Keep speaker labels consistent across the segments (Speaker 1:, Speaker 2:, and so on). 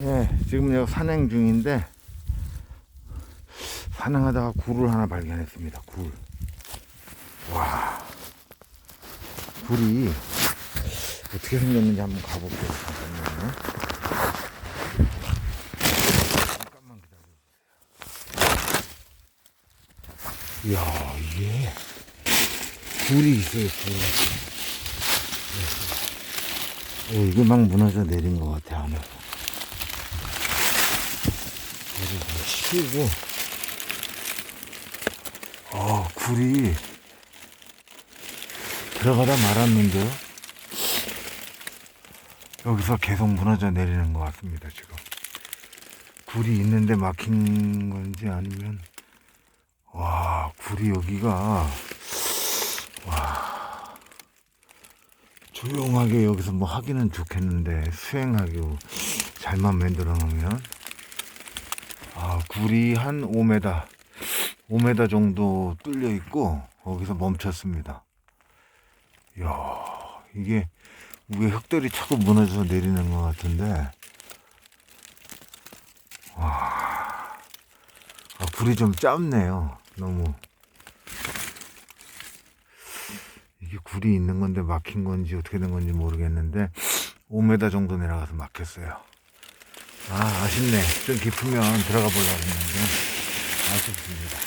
Speaker 1: 예, 지금 여기 산행 중인데 산행하다가 굴을 하나 발견했습니다. 굴. 와, 굴이 어떻게 생겼는지 한번 가볼게요. 잠깐만요. 잠깐만 기다려주세요. 이야, 이게 굴이 있어요. 굴. 네. 어, 이게 막 무너져 내린 것 같아 안에서. 물을 좀 치우고. 아 굴이 들어가다 말았는데요. 여기서 계속 무너져 내리는 것 같습니다 지금. 굴이 있는데 막힌 건지 아니면 와 굴이 여기가 와. 조용하게 여기서 뭐 하기는 좋겠는데 수행하기로 잘만 만들어 놓으면 아, 굴이 한 5m, 5m 정도 뚫려 있고, 거기서 멈췄습니다. 이야, 이게 위에 흙들이 자꾸 무너져서 내리는 것 같은데, 와, 아, 굴이 좀 짧네요. 너무. 이게 굴이 있는 건데 막힌 건지 어떻게 된 건지 모르겠는데, 5m 정도 내려가서 막혔어요. 아, 아쉽네. 좀 깊으면 들어가 보려고 했는데, 아쉽습니다.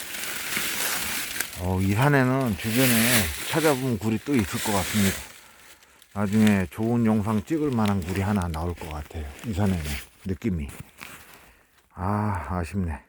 Speaker 1: 어, 이 산에는 주변에 찾아보면 굴이 또 있을 것 같습니다. 나중에 좋은 영상 찍을 만한 굴이 하나 나올 것 같아요. 이 산에는. 느낌이. 아, 아쉽네.